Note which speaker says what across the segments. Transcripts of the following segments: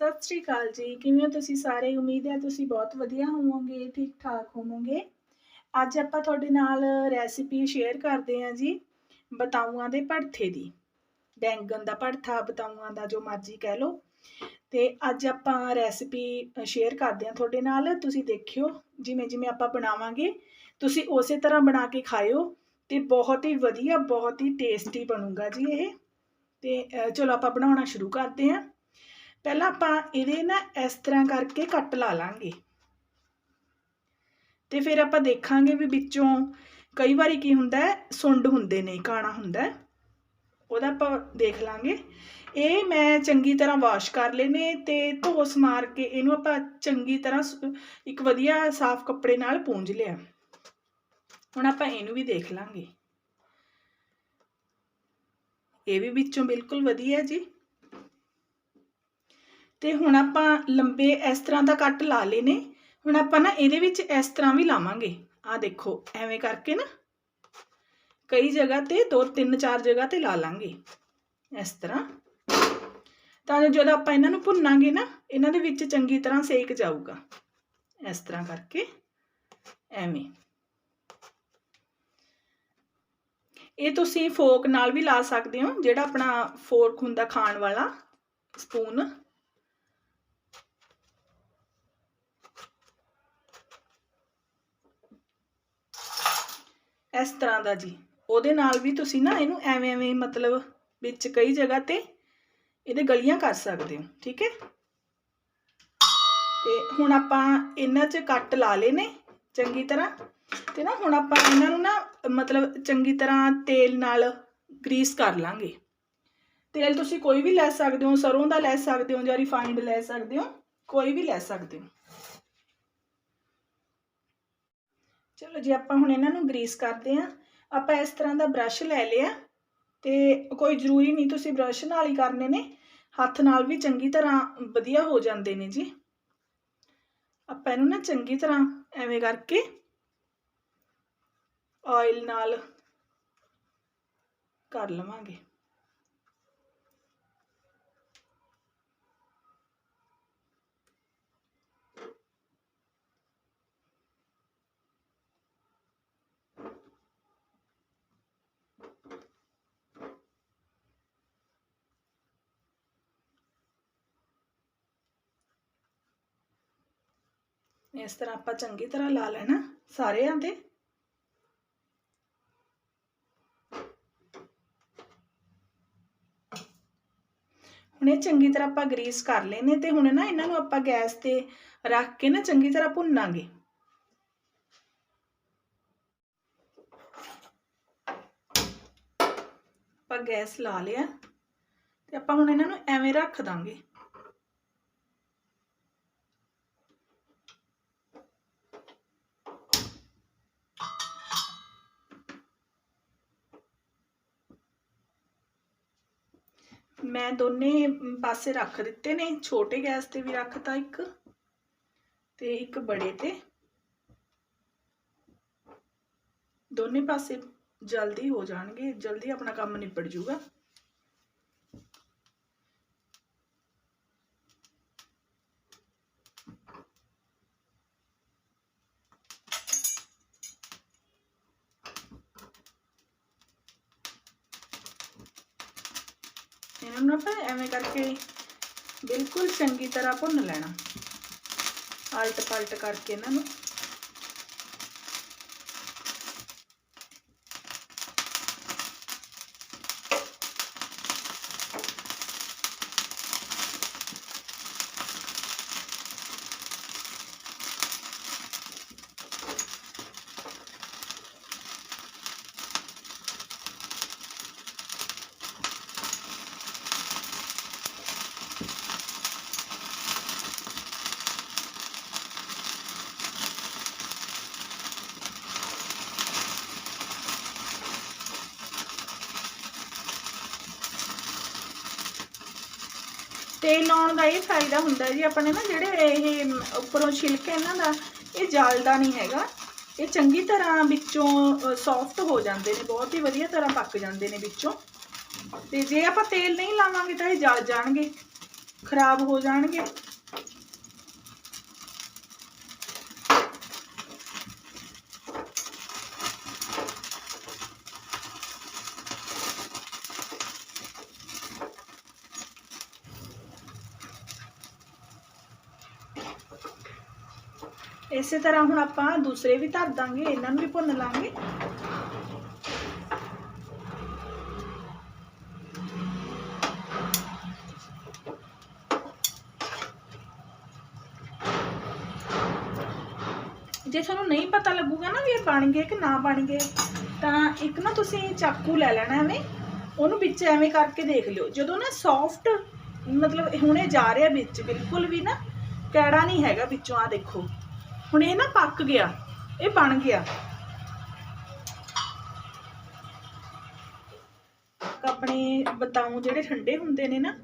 Speaker 1: ਸਤਿ ਸ਼੍ਰੀ ਅਕਾਲ ਜੀ। ਕਿਵੇਂ ਹੋ ਤੁਸੀਂ ਸਾਰੇ? ਉਮੀਦ ਹੈ ਤੁਸੀਂ ਬਹੁਤ ਵਧੀਆ ਹੋਵੋਗੇ ਠੀਕ ਠਾਕ ਹੋਵੋਗੇ। ਅੱਜ ਆਪਾਂ ਤੁਹਾਡੇ ਨਾਲ ਰੈਸਿਪੀ ਸ਼ੇਅਰ ਕਰਦੇ ਹਾਂ ਜੀ, ਬਤਾਊਆਂ ਦੇ ਭੜਥੇ ਦੀ। ਬੈਂਗਣ ਦਾ ਭੜਥਾ, ਬਤਾਊਆਂ ਦਾ ਜੋ ਮਰਜ਼ੀ ਕਹਿ ਲਓ। ਤੇ ਅੱਜ ਆਪਾਂ ਰੈਸਿਪੀ ਸ਼ੇਅਰ ਕਰਦੇ ਹਾਂ ਤੁਹਾਡੇ ਨਾਲ। ਤੁਸੀਂ ਦੇਖਿਓ ਜਿਵੇਂ ਜਿਵੇਂ ਆਪਾਂ ਬਣਾਵਾਂਗੇ, ਤੁਸੀਂ ਉਸੇ ਤਰ੍ਹਾਂ ਬਣਾ ਕੇ ਖਾਇਓ ਤੇ ਬਹੁਤ ਹੀ ਵਧੀਆ, ਬਹੁਤ ਹੀ ਟੇਸਟੀ ਬਣੂਗਾ ਜੀ ਇਹ। ਤੇ ਚਲੋ ਆਪਾਂ ਬਣਾਉਣਾ ਸ਼ੁਰੂ ਕਰਦੇ ਹਾਂ। ਪਹਿਲਾਂ ਆਪਾਂ ਇਹਦੇ ਨਾ ਇਸ ਤਰ੍ਹਾਂ ਕਰਕੇ ਕੱਟ ਲਾ ਲਾਂਗੇ। ਤੇ ਫਿਰ ਆਪਾਂ ਦੇਖਾਂਗੇ ਵੀ ਵਿੱਚੋਂ ਕਈ ਵਾਰੀ ਕੀ ਹੁੰਦਾ ਸੁੰਡ ਹੁੰਦੇ ਨੇ, ਕਾਣਾ ਹੁੰਦਾ ਉਹਦਾ ਆਪਾਂ ਦੇਖ ਲਾਂਗੇ। ਇਹ ਮੈਂ ਚੰਗੀ ਤਰ੍ਹਾਂ ਵਾਸ਼ ਕਰ ਲਏ ਤੇ ਧੋਸ ਮਾਰ ਕੇ ਇਹਨੂੰ ਆਪਾਂ ਚੰਗੀ ਤਰ੍ਹਾਂ ਇੱਕ ਵਧੀਆ ਸਾਫ਼ ਕੱਪੜੇ ਨਾਲ ਪੂੰਝ ਲਿਆ। ਹੁਣ ਆਪਾਂ ਇਹਨੂੰ ਵੀ ਦੇਖ ਲਾਂਗੇ। ਇਹ ਵੀ ਵਿੱਚੋਂ ਬਿਲਕੁਲ ਵਧੀਆ ਜੀ। ਤੇ ਹੁਣ ਆਪਾਂ ਲੰਬੇ ਇਸ ਤਰ੍ਹਾਂ ਦਾ ਕੱਟ ਲਾ ਲਏ ਨੇ। ਹੁਣ ਆਪਾਂ ਨਾ ਇਹਦੇ ਵਿੱਚ ਇਸ ਤਰ੍ਹਾਂ ਵੀ ਲਾਵਾਂਗੇ। ਆ ਦੇਖੋ, ਐਵੇਂ ਕਰਕੇ ਨਾ। ਕਈ ਜਗ੍ਹਾ ਤੇ ਦੋ, ਤਿੰਨ, ਚਾਰ ਜਗ੍ਹਾ ਤੇ ਲਾ ਲਾਂਗੇ ਇਸ ਤਰ੍ਹਾਂ। ਤਾਂ ਜੋ ਜਦੋਂ ਆਪਾਂ ਇਹਨਾਂ ਨੂੰ ਭੁੰਨਾਂਗੇ ਨਾ, ਇਹਨਾਂ ਦੇ ਵਿੱਚ ਚੰਗੀ ਤਰ੍ਹਾਂ ਸੇਕ ਜਾਊਗਾ। ਇਸ ਤਰ੍ਹਾਂ ਕਰਕੇ, ਐਵੇਂ। ਇਹ ਤੁਸੀਂ ਫੋਕ ਨਾਲ ਵੀ ਲਾ ਸਕਦੇ ਹੋ, ਜਿਹੜਾ ਆਪਣਾ ਫੋਰਕ ਹੁੰਦਾ ਖਾਣ ਵਾਲਾ ਸਪੂਨ। ਇਸ ਤਰ੍ਹਾਂ ਦਾ ਜੀ। ਉਹਦੇ ਨਾਲ ਵੀ ਤੁਸੀਂ ਨਾ ਇਹਨੂੰ ਐਵੇਂ ਐਵੇਂ ਮਤਲਬ ਵਿੱਚ ਕਈ ਜਗ੍ਹਾ ਤੇ ਇਹਦੇ ਗਲੀਆਂ ਕਰ ਸਕਦੇ ਹੋ, ਠੀਕ ਹੈ? ਤੇ ਹੁਣ ਆਪਾਂ ਇਹਨਾਂ 'ਚ ਕੱਟ ਲਾ ਲਏ ਨੇ ਚੰਗੀ ਤਰ੍ਹਾਂ। ਤੇ ਨਾ ਹੁਣ ਆਪਾਂ ਇਹਨਾਂ ਨੂੰ ਨਾ ਮਤਲਬ ਚੰਗੀ ਤਰ੍ਹਾਂ ਤੇਲ ਨਾਲ ਗਰੀਸ ਕਰ ਲਾਂਗੇ। ਤੇਲ ਤੁਸੀਂ ਕੋਈ ਵੀ ਲੈ ਸਕਦੇ ਹੋ, ਸਰੋਂ ਦਾ ਲੈ ਸਕਦੇ ਹੋ ਜਾਂ ਰਿਫਾਈਨਡ ਲੈ ਸਕਦੇ ਹੋ, ਕੋਈ ਵੀ ਲੈ ਸਕਦੇ ਹੋ। ਚਲੋ ਜੀ, ਆਪਾਂ ਹੁਣ ਇਹਨਾਂ ਨੂੰ ਗਰੀਸ ਕਰਦੇ ਆਂ ਆਪਾਂ ਇਸ ਤਰ੍ਹਾਂ ਦਾ ਬ੍ਰਸ਼ ਲੈ ਲਿਆ ਤੇ ਕੋਈ ਜ਼ਰੂਰੀ ਨਹੀਂ, ਤੁਸੀਂ ਬ੍ਰਸ਼ ਨਾਲ ਹੀ ਕਰਨੇ ਨੇ। ਹੱਥ ਨਾਲ ਵੀ ਚੰਗੀ ਤਰ੍ਹਾਂ ਵਧੀਆ ਹੋ ਜਾਂਦੇ ਨੇ ਜੀ। ਆਪਾਂ ਇਹਨੂੰ ਨਾ ਚੰਗੀ ਤਰ੍ਹਾਂ ਐਵੇਂ ਕਰਕੇ ਆਇਲ ਨਾਲ ਕਰ ਲਵਾਂਗੇ। ਇਸ ਤਰ੍ਹਾਂ ਆਪਾਂ ਚੰਗੀ ਤਰ੍ਹਾਂ ਲਾ ਲੈਣਾ ਸਾਰਿਆਂ ਦੇ। ਹੁਣ ਇਹ ਚੰਗੀ ਤਰ੍ਹਾਂ ਆਪਾਂ ਗਰੀਸ ਕਰ ਲਏ ਤੇ ਹੁਣ ਨਾ ਇਹਨਾਂ ਨੂੰ ਆਪਾਂ ਗੈਸ ਤੇ ਰੱਖ ਕੇ ਨਾ ਚੰਗੀ ਤਰ੍ਹਾਂ ਭੁੰਨਾਂਗੇ। ਆਪਾਂ ਗੈਸ ਲਾ ਲਿਆ ਤੇ ਆਪਾਂ ਹੁਣ ਇਹਨਾਂ ਨੂੰ ਐਵੇਂ ਰੱਖ ਦਾਂਗੇ। ਮੈਂ ਦੋਨੇ ਪਾਸੇ ਰੱਖ ਦਿੱਤੇ ਨੇ, ਛੋਟੇ ਗੈਸ ਤੇ ਵੀ ਰੱਖਤਾ ਇੱਕ ਤੇ ਇੱਕ ਬੜੇ ਤੇ। ਦੋਨੇ ਪਾਸੇ ਜਲਦੀ ਹੋ ਜਾਣਗੇ, ਜਲਦੀ ਆਪਣਾ ਕੰਮ ਨਿਬੜ ਜੂਗਾ। ਇਹਨਾਂ ਨੂੰ ਆਪਾਂ ਐਵੇਂ ਕਰਕੇ ਬਿਲਕੁਲ ਚੰਗੀ ਤਰ੍ਹਾਂ ਭੁੰਨ ਲੈਣਾ। ਆਲਟ ਪਲਟ ਕਰਕੇ ਇਹਨਾਂ ਨੂੰ। ਤੇਲ ਲਾਉਣ ਦਾ ਇਹ ਫਾਇਦਾ ਹੁੰਦਾ ਜੀ ਆਪਾਂ ਨੇ ਨਾ ਜਿਹੜੇ ਇਹ ਉੱਪਰੋਂ ਛਿਲਕੇ ਇਹਨਾਂ ਦਾ, ਇਹ ਜਲਦਾ ਨਹੀਂ ਹੈਗਾ। ਇਹ ਚੰਗੀ ਤਰ੍ਹਾਂ ਵਿੱਚੋਂ ਸੌਫਟ ਹੋ ਜਾਂਦੇ ਨੇ, ਬਹੁਤ ਹੀ ਵਧੀਆ ਤਰ੍ਹਾਂ ਪੱਕ ਜਾਂਦੇ ਨੇ ਵਿੱਚੋਂ। ਤੇ ਜੇ ਆਪਾਂ ਤੇਲ ਨਹੀਂ ਲਾਵਾਂਗੇ ਤਾਂ ਇਹ ਜਲ ਜਾਣਗੇ, ਖਰਾਬ ਹੋ ਜਾਣਗੇ। ਇਸੇ ਤਰ੍ਹਾਂ ਹੁਣ ਆਪਾਂ ਦੂਸਰੇ ਵੀ ਧਰ ਦਾਂਗੇ, ਇਹਨਾਂ ਨੂੰ ਵੀ ਭੁੰਨ ਲਾਂਗੇ। ਜੇ ਤੁਹਾਨੂੰ ਨਹੀਂ ਪਤਾ ਲੱਗੂਗਾ ਨਾ ਵੀ ਇਹ ਬਣ ਗਏ ਕਿ ਨਾ ਬਣ ਗਏ, ਤਾਂ ਇੱਕ ਨਾ ਤੁਸੀਂ ਚਾਕੂ ਲੈ ਲੈਣਾ ਐਵੇਂ, ਉਹਨੂੰ ਵਿੱਚ ਐਵੇਂ ਕਰਕੇ ਦੇਖ ਲਿਓ। ਜਦੋਂ ਨਾ ਸੌਫਟ ਮਤਲਬ ਹੁਣੇ ਜਾ ਰਿਹਾ ਵਿੱਚ, ਬਿਲਕੁਲ ਵੀ ਨਾ, ਕੈੜਾ ਨਹੀਂ ਹੈਗਾ ਵਿੱਚੋਂ ਆ ਦੇਖੋ। ਹੁਣ ਇਹ ਨਾ ਪੱਕ ਗਿਆ, ਇਹ ਬਣ ਗਿਆ। ਆਪਣੇ ਬਤਾਉ ਜਿਹੜੇ ਠੰਡੇ ਹੁੰਦੇ ਨੇ ਨਾ,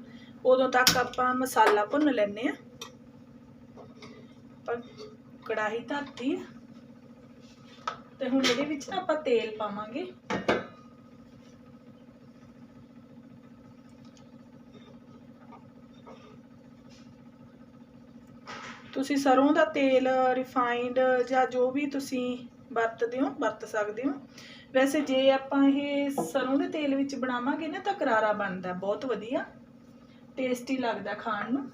Speaker 1: ਉਦੋਂ ਤੱਕ ਆਪਾਂ ਮਸਾਲਾ ਭੁੰਨ ਲੈਣੇ ਆ ਆਪਾਂ ਕੜਾਹੀ ਧਰਤੀ ਤੇ ਹੁਣ ਇਹਦੇ ਵਿੱਚ ਨਾ ਆਪਾਂ ਤੇਲ ਪਾਵਾਂਗੇ। ਤੁਸੀਂ ਸਰੋਂ ਦਾ ਤੇਲ ਰਿਫਾਈਨਡ ਜਾਂ ਜੋ ਵੀ ਤੁਸੀਂ ਵਰਤਦੇ ਹੋ, ਵਰਤ ਸਕਦੇ ਹੋ। ਵੈਸੇ ਜੇ ਆਪਾਂ ਇਹ ਸਰੋਂ ਦੇ ਤੇਲ ਵਿੱਚ ਬਣਾਵਾਂਗੇ ਨਾ ਤਾਂ ਕਰਾਰਾ ਬਣਦਾ, ਬਹੁਤ ਵਧੀਆ ਟੇਸਟੀ ਲੱਗਦਾ ਖਾਣ ਨੂੰ।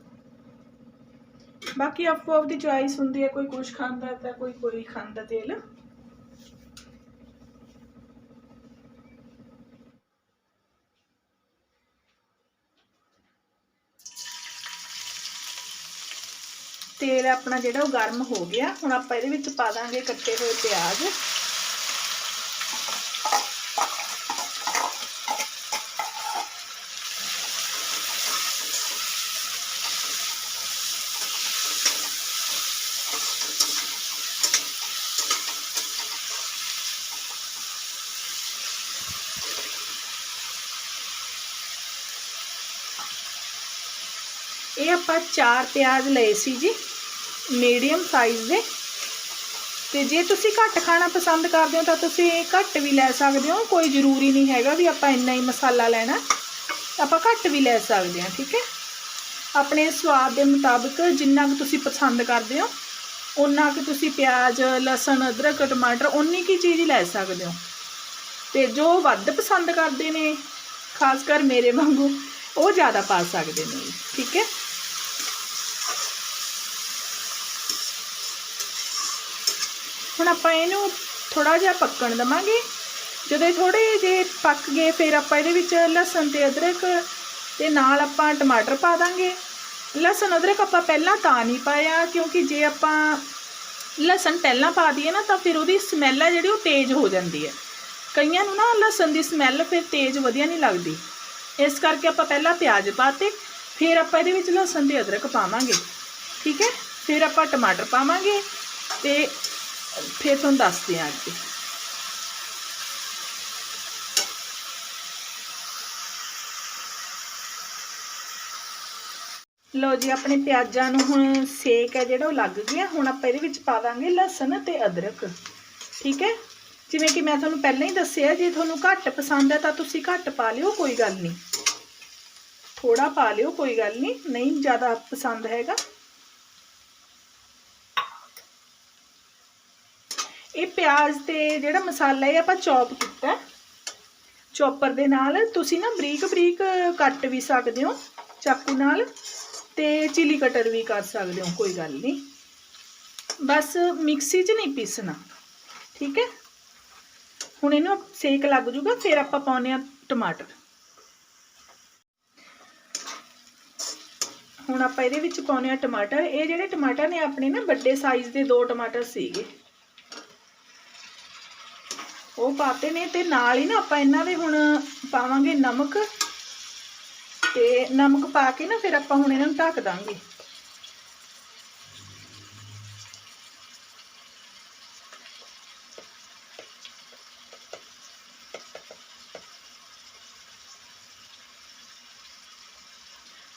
Speaker 1: ਬਾਕੀ ਆਪੋ ਆਪ ਦੀ ਚੁਆਇਸ ਹੁੰਦੀ ਹੈ, ਕੋਈ ਕੁਝ ਖਾਂਦਾ ਤਾਂ ਕੋਈ ਕੋਈ ਖਾਂਦਾ ਤੇਲ। ਤੇਲ ਆਪਣਾ ਜਿਹੜਾ ਉਹ ਗਰਮ ਹੋ ਗਿਆ, ਹੁਣ ਆਪਾਂ ਇਹਦੇ ਵਿੱਚ ਪਾ ਦਾਂਗੇ ਕੱਟੇ ਹੋਏ ਪਿਆਜ਼। ਇਹ ਆਪਾਂ ਚਾਰ ਪਿਆਜ਼ ਲਏ ਸੀ ਜੀ। ਮੀਡੀਅਮ ਸਾਈਜ਼ ਦੇ। ਤੇ ਜੇ ਤੁਸੀਂ ਘੱਟ ਖਾਣਾ ਪਸੰਦ ਕਰਦੇ ਹੋ ਤਾਂ ਤੁਸੀਂ ਘੱਟ ਵੀ ਲੈ ਸਕਦੇ ਹੋ। ਕੋਈ ਜ਼ਰੂਰੀ ਨਹੀਂ ਹੈਗਾ ਵੀ ਆਪਾਂ ਇੰਨਾ ਹੀ ਮਸਾਲਾ ਲੈਣਾ। ਆਪਾਂ ਘੱਟ ਵੀ ਲੈ ਸਕਦੇ ਹਾਂ, ਠੀਕ ਹੈ? ਆਪਣੇ ਸਵਾਦ ਦੇ ਮੁਤਾਬਕ ਜਿੰਨਾ ਕੁ ਤੁਸੀਂ ਪਸੰਦ ਕਰਦੇ ਹੋ ਉਨਾ ਕੁ ਤੁਸੀਂ ਪਿਆਜ਼, ਲਸਣ, ਅਦਰਕ, ਟਮਾਟਰ ਉਨੀ ਕੀ ਚੀਜ਼ ਹੀ ਲੈ ਸਕਦੇ ਹੋ। ਤੇ ਜੋ ਵੱਧ ਪਸੰਦ ਕਰਦੇ ਨੇ, ਖਾਸ ਕਰ ਮੇਰੇ ਵਾਂਗੂ, ਉਹ ਜ਼ਿਆਦਾ ਪਾ ਸਕਦੇ ਨੇ, ਠੀਕ ਹੈ? ਹੁਣ ਆਪਾਂ ਇਹਨੂੰ ਥੋੜਾ ਜਿਹਾ ਪੱਕਣ ਦਵਾਂਗੇ। ਜਦੋਂ ਇਹ ਥੋੜੇ ਜੇ ਪੱਕ ਗਏ, ਫਿਰ ਆਪਾਂ ਇਹਦੇ ਵਿੱਚ ਲਸਣ ਤੇ ਅਦਰਕ ਤੇ ਨਾਲ ਆਪਾਂ ਟਮਾਟਰ ਪਾ ਦਾਂਗੇ। ਲਸਣ, ਅਦਰਕ ਆਪਾਂ ਪਹਿਲਾਂ ਤਾਂ ਨਹੀਂ ਪਾਇਆ, ਕਿਉਂਕਿ ਜੇ ਆਪਾਂ ਲਸਣ ਪਹਿਲਾਂ ਪਾ ਦਈਏ ਨਾ, ਤਾਂ ਫਿਰ ਉਹਦੀ ਸਮੈਲ ਹੈ ਜਿਹੜੀ ਉਹ ਤੇਜ਼ ਹੋ ਜਾਂਦੀ ਹੈ। ਕਈਆਂ ਨੂੰ ਨਾ ਲਸਣ ਦੀ ਸਮੈਲ ਫਿਰ ਤੇਜ਼ ਵਧੀਆ ਨਹੀਂ ਲੱਗਦੀ। ਇਸ ਕਰਕੇ ਆਪਾਂ ਪਹਿਲਾਂ ਪਿਆਜ਼ ਪਾਤੇ, ਫਿਰ ਆਪਾਂ ਇਹਦੇ ਵਿੱਚ ਲਸਣ ਤੇ ਅਦਰਕ ਪਾਵਾਂਗੇ। ਠੀਕ ਹੈ? ਫਿਰ ਆਪਾਂ ਟਮਾਟਰ ਪਾਵਾਂਗੇ ਤੇ ਫਿਰ ਤੁਹਾਨੂੰ ਦੱਸਦੇ ਹਾਂ ਅੱਗੇ। ਲੋ ਜੀ, ਆਪਣੇ ਪਿਆਜ਼ਾਂ ਨੂੰ ਹੁਣ ਸੇਕ ਹੈ ਜਿਹੜਾ, ਉਹ ਲੱਗ ਗਿਆ। ਹੁਣ ਆਪਾਂ ਇਹਦੇ ਵਿੱਚ ਪਾ ਦਾਂਗੇ ਲਸਣ ਤੇ ਅਦਰਕ। ਠੀਕ ਹੈ? ਜਿਵੇਂ ਕਿ ਮੈਂ ਤੁਹਾਨੂੰ ਪਹਿਲਾਂ ਹੀ ਦੱਸਿਆ, ਜੇ ਤੁਹਾਨੂੰ ਘੱਟ ਪਸੰਦ ਹੈ ਤਾਂ ਤੁਸੀਂ ਘੱਟ ਪਾ ਲਿਓ, ਕੋਈ ਗੱਲ ਨਹੀਂ। ਥੋੜਾ ਪਾ ਲਿਓ, ਕੋਈ ਗੱਲ ਨਹੀਂ। ਨਹੀਂ ਜ਼ਿਆਦਾ ਪਸੰਦ ਹੈਗਾ। ਇਹ ਪਿਆਜ਼ ਤੇ ਜਿਹੜਾ ਮਸਾਲਾ ਇਹ ਆਪਾਂ ਚੌਪ ਕੀਤਾ ਚੌਪਰ ਦੇ ਨਾਲ ਤੁਸੀਂ ਨਾ ਬਰੀਕ ਬਰੀਕ ਕੱਟ ਵੀ ਸਕਦੇ ਹੋ, ਚਾਕੂ ਨਾਲ ਤੇ ਚਿਲੀ ਕਟਰ ਵੀ ਕਰ ਸਕਦੇ ਹੋ, ਕੋਈ ਗੱਲ ਨਹੀਂ। ਬਸ ਮਿਕਸੀ 'ਚ ਨਹੀਂ ਪੀਸਣਾ, ਠੀਕ ਹੈ? ਹੁਣ ਇਹਨੂੰ ਸੇਕ ਲੱਗ ਜੂਗਾ, ਫਿਰ ਆਪਾਂ ਪਾਉਨੇ ਆ ਟਮਾਟਰ। ਹੁਣ ਆਪਾਂ ਇਹਦੇ ਵਿੱਚ ਪਾਉਨੇ ਆ ਟਮਾਟਰ। ਇਹ ਜਿਹੜੇ ਟਮਾਟਰ ਨੇ ਆਪਣੇ ਨਾ ਵੱਡੇ ਸਾਈਜ਼ ਦੇ ਦੋ ਟਮਾਟਰ ਸੀਗੇ। ਉਹ ਪਾਤੇ ਨੇ ਤੇ ਨਾਲ ਹੀ ਨਾ ਆਪਾਂ ਇਹਨਾਂ ਦੇ ਹੁਣ ਪਾਵਾਂਗੇ ਨਮਕ ਤੇ ਨਮਕ ਪਾ ਕੇ ਨਾ ਫਿਰ ਆਪਾਂ ਹੁਣ ਇਹਨਾਂ ਨੂੰ ਢੱਕ ਦਾਂਗੇ।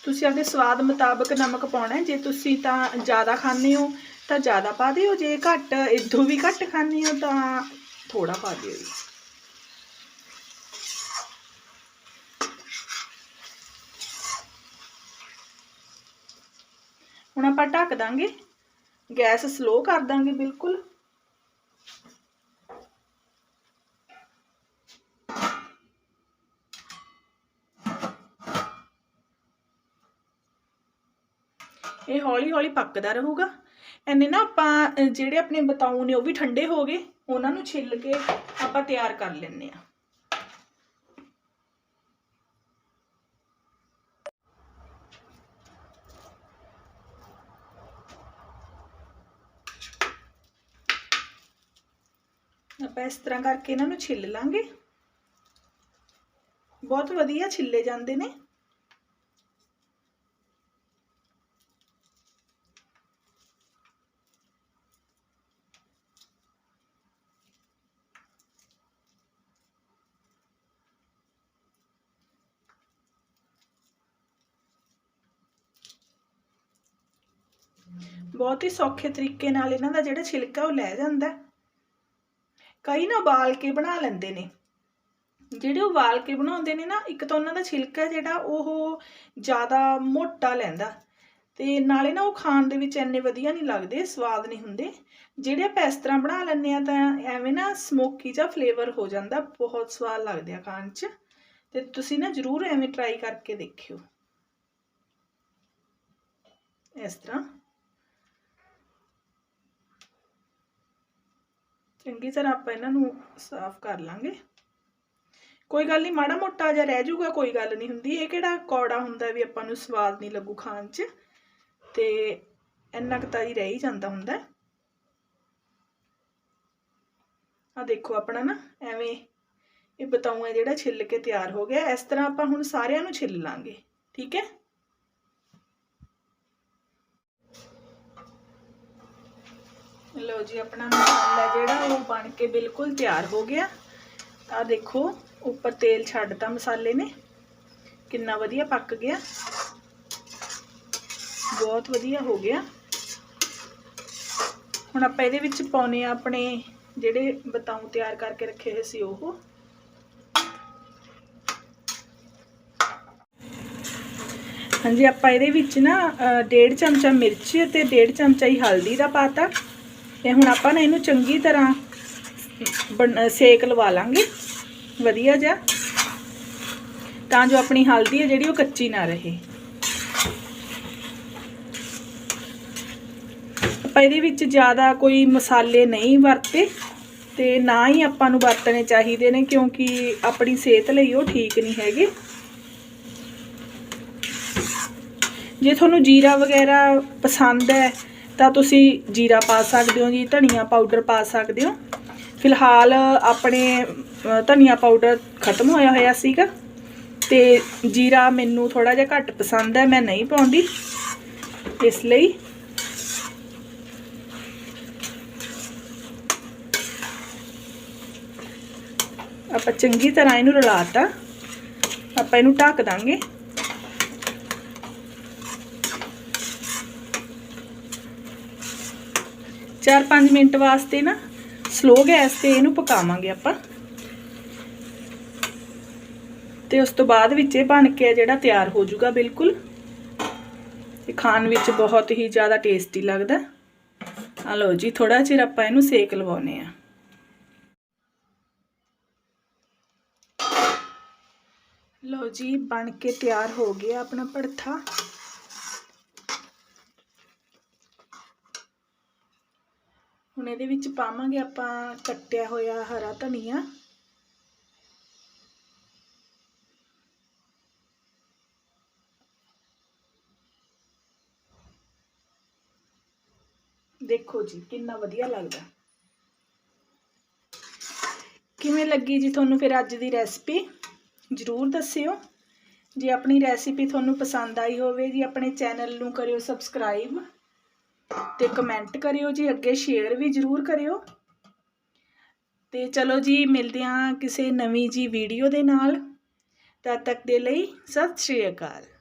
Speaker 1: ਤੁਸੀਂ ਆਪਣੇ ਸਵਾਦ ਮੁਤਾਬਕ ਨਮਕ ਪਾਉਣਾ, ਜੇ ਤੁਸੀਂ ਤਾਂ ਜ਼ਿਆਦਾ ਖਾਂਦੇ ਹੋ ਤਾਂ ਜ਼ਿਆਦਾ ਪਾ ਦਿਓ, ਜੇ ਘੱਟ, ਇਦੋਂ ਵੀ ਘੱਟ ਖਾਂਦੇ ਹੋ ਤਾਂ ਥੋੜਾ ਪਾ ਦਿਓ ਜੀ ਹੁਣ ਆਪਾਂ ਢੱਕ ਦਾਂਗੇ ਗੈਸ ਸਲੋ ਕਰ ਦਾਂਗੇ ਬਿਲਕੁਲ ਇਹ ਹੌਲੀ ਹੌਲੀ ਪੱਕਦਾ ਰਹੂਗਾ ਐਨੇ ਨਾ ਆਪਾਂ ਅ, ਜਿਹੜੇ ਆਪਣੇ ਬਤਾਉ ਨੇ ਉਹ ਵੀ ਠੰਡੇ ਹੋ ਗਏ ਉਹਨਾਂ ਨੂੰ ਛਿੱਲ ਕੇ ਆਪਾਂ ਤਿਆਰ ਕਰ ਲੈਣੇ ਆ ਆਪਾਂ ਇਸ ਤਰ੍ਹਾਂ ਕਰਕੇ ਇਹਨਾਂ ਨੂੰ ਛਿੱਲ ਲਾਂਗੇ। ਬਹੁਤ ਵਧੀਆ ਛਿੱਲੇ ਜਾਂਦੇ ਨੇ। ਬਹੁਤ ਹੀ ਸੌਖੇ ਤਰੀਕੇ ਨਾਲ ਇਹਨਾਂ ਦਾ ਜਿਹੜਾ ਛਿਲਕਾ ਉਹ ਲੈ ਜਾਂਦਾ ਕਈ ਨਾ ਉਬਾਲ ਕੇ ਬਣਾ ਲੈਂਦੇ ਨੇ। ਜਿਹੜੇ ਉਬਾਲ ਕੇ ਬਣਾਉਂਦੇ ਨੇ ਨਾ, ਇੱਕ ਤਾਂ ਉਹਨਾਂ ਦਾ ਛਿਲਕਾ ਜਿਹੜਾ, ਉਹ ਜ਼ਿਆਦਾ ਮੋਟਾ ਲੈਂਦਾ। ਤੇ ਨਾਲੇ ਨਾ ਉਹ ਖਾਣ ਦੇ ਵਿੱਚ ਇੰਨੇ ਵਧੀਆ ਨਹੀਂ ਲੱਗਦੇ, ਸਵਾਦ ਨਹੀਂ ਹੁੰਦੇ। ਜਿਹੜੇ ਆਪਾਂ ਇਸ ਤਰ੍ਹਾਂ ਬਣਾ ਲੈਂਦੇ ਆ ਤਾਂ ਐਵੇਂ ਨਾ ਸਮੋਕੀ ਜਿਹਾ ਫਲੇਵਰ ਹੋ ਜਾਂਦਾ, ਬਹੁਤ ਸਵਾਦ ਲੱਗਦੇ ਆ ਖਾਣ 'ਚ। ਤੇ ਤੁਸੀਂ ਨਾ ਜ਼ਰੂਰ ਐਵੇਂ ਟਰਾਈ ਕਰਕੇ ਦੇਖਿਓ। ਇਸ ਤਰ੍ਹਾਂ। ਚੰਗੀ ਤਰ੍ਹਾਂ ਆਪਾਂ ਇਹਨਾਂ ਨੂੰ ਸਾਫ਼ ਕਰ ਲਾਂਗੇ। ਕੋਈ ਗੱਲ ਨਹੀਂ ਮਾੜਾ ਮੋਟਾ ਜਿਹਾ ਰਹਿ ਜਾਊਗਾ, ਕੋਈ ਗੱਲ ਨਹੀਂ ਹੁੰਦੀ। ਇਹ ਕਿਹੜਾ ਕੌੜਾ ਹੁੰਦਾ ਵੀ ਆਪਾਂ ਨੂੰ ਸਵਾਦ ਨਹੀਂ ਲੱਗੂ ਖਾਣ 'ਚ? ਤੇ ਇੰਨਾ ਕੁ ਤਾਂ ਹੀ ਰਹਿ ਹੀ ਜਾਂਦਾ ਹੁੰਦਾ। ਆ ਦੇਖੋ ਆਪਣਾ ਨਾ, ਐਵੇਂ ਇਹ ਬਤਾਊਆ ਜਿਹੜਾ ਛਿੱਲ ਕੇ ਤਿਆਰ ਹੋ ਗਿਆ। ਇਸ ਤਰ੍ਹਾਂ ਆਪਾਂ ਹੁਣ ਸਾਰਿਆਂ ਨੂੰ ਛਿੱਲ ਲਾਂਗੇ, ਠੀਕ ਹੈ? ਲਓ ਜੀ ਆਪਣਾ ਮਸਾਲਾ ਜਿਹੜਾ ਉਹ ਬਣ ਕੇ ਬਿਲਕੁਲ ਤਿਆਰ ਹੋ ਗਿਆ। ਆ ਦੇਖੋ ਉੱਪਰ ਤੇਲ ਛੱਡਤਾ ਮਸਾਲੇ ਨੇ। ਕਿੰਨਾ ਵਧੀਆ ਪੱਕ ਗਿਆ। ਬਹੁਤ ਵਧੀਆ ਹੋ ਗਿਆ। ਹੁਣ ਆਪਾਂ ਇਹਦੇ ਵਿੱਚ ਪਾਉਨੇ ਆ ਆਪਣੇ ਜਿਹੜੇ ਬਤਾਉ ਤਿਆਰ ਕਰਕੇ ਰੱਖੇ ਹੋਏ ਸੀ ਉਹ। ਹਾਂਜੀ ਆਪਾਂ ਇਹਦੇ ਵਿੱਚ ਨਾ ਅ, ਡੇਢ ਚਮਚਾ ਮਿਰਚ ਤੇ ਡੇਢ ਚਮਚਾ ਹੀ ਹਲਦੀ ਦਾ ਪਾਤਾ। ਤੇ ਹੁਣ ਆਪਾਂ ਨਾ ਇਹਨੂੰ ਚੰਗੀ ਤਰ੍ਹਾਂ ਬਣ- ਸੇਕ ਲਵਾ ਲਾਂਗੇ। ਵਧੀਆ ਜਿਹਾ। ਤਾਂ ਜੋ ਆਪਣੀ ਹਲਦੀ ਹੈ ਜਿਹੜੀ ਉਹ ਕੱਚੀ ਨਾ ਰਹੇ। ਆਪਾਂ ਇਹਦੇ ਵਿੱਚ ਜ਼ਿਆਦਾ ਕੋਈ ਮਸਾਲੇ ਨਹੀਂ ਵਰਤੇ ਤੇ ਨਾ ਹੀ ਆਪਾਂ ਨੂੰ ਵਰਤਣੇ ਚਾਹੀਦੇ ਨੇ, ਕਿਉਂਕਿ ਆਪਣੀ ਸਿਹਤ ਲਈ ਉਹ ਠੀਕ ਨਹੀਂ ਹੈਗੇ। ਜੇ ਤੁਹਾਨੂੰ ਜੀਰਾ ਵਗੈਰਾ ਪਸੰਦ ਹੈ ਤਾਂ ਤੁਸੀਂ ਜੀਰਾ ਪਾ ਸਕਦੇ ਹੋ ਜੀ, ਧਨੀਆ ਪਾਊਡਰ ਪਾ ਸਕਦੇ ਹੋ। ਫਿਲਹਾਲ ਆਪਣੇ ਧਨੀਆ ਪਾਊਡਰ ਖਤਮ ਹੋਇਆ ਹੋਇਆ ਸੀਗਾ। ਤੇ ਜੀਰਾ ਮੈਨੂੰ ਥੋੜਾ ਜਿਹਾ ਘੱਟ ਪਸੰਦ ਹੈ, ਮੈਂ ਨਹੀਂ ਪਾਉਂਦੀ। ਇਸ ਲਈ ਆਪਾਂ ਚੰਗੀ ਤਰ੍ਹਾਂ ਇਹਨੂੰ ਰਲਾਤਾ ਆਪਾਂ ਇਹਨੂੰ ਢੱਕ ਦਾਂਗੇ। ਚਾਰ ਪੰਜ ਮਿੰਟ ਵਾਸਤੇ ਨਾ ਸਲੋ ਗੈਸ ਤੇ ਇਹਨੂੰ ਪਕਾਵਾਂਗੇ ਆਪਾਂ। ਤੇ ਉਸ ਤੋਂ ਬਾਅਦ ਵਿੱਚ ਇਹ ਬਣ ਕੇ ਜਿਹੜਾ ਤਿਆਰ ਹੋ ਜਾਊਗਾ ਬਿਲਕੁਲ। ਇਹ ਖਾਣ ਵਿੱਚ ਬਹੁਤ ਹੀ ਜ਼ਿਆਦਾ ਟੇਸਟੀ ਲੱਗਦਾ। ਆ ਲਓ ਜੀ ਥੋੜਾ ਚਿਰ ਆਪਾਂ ਇਹਨੂੰ ਸੇਕ ਲਵਾਉਨੇ ਆ ਲਓ ਜੀ, ਬਣ ਕੇ ਤਿਆਰ ਹੋ ਗਿਆ ਆਪਣਾ ਭੜਥਾ। ਹੁਣ ਇਹਦੇ ਵਿੱਚ ਪਾਵਾਂਗੇ ਆਪਾਂ ਕੱਟਿਆ ਹੋਇਆ ਹਰਾ ਧਨੀਆ। ਦੇਖੋ ਜੀ, ਕਿੰਨਾ ਵਧੀਆ ਲੱਗਦਾ। ਕਿਵੇਂ ਲੱਗੀ ਜੀ ਤੁਹਾਨੂੰ ਫਿਰ ਅੱਜ ਦੀ ਰੈਸਪੀ ਜਰੂਰ ਦੱਸਿਓ। ਜੇ ਆਪਣੀ ਰੈਸਿਪੀ ਤੁਹਾਨੂੰ ਪਸੰਦ ਆਈ ਹੋਵੇ ਜੀ, ਆਪਣੇ ਚੈਨਲ ਨੂੰ ਕਰਿਓ ਸਬਸਕ੍ਰਾਈਬ ਤੇ ਕਮੈਂਟ ਕਰਿਓ ਜੀ, ਅੱਗੇ ਸ਼ੇਅਰ ਵੀ ਜਰੂਰ ਕਰਿਓ। ਤੇ ਚਲੋ ਜੀ, ਮਿਲਦੇ ਹਾਂ ਕਿਸੇ ਨਵੀਂ ਜੀ ਵੀਡੀਓ ਦੇ ਨਾਲ। ਤਦ ਤੱਕ ਦੇ ਲਈ ਸਤਿ ਸ਼੍ਰੀ ਅਕਾਲ।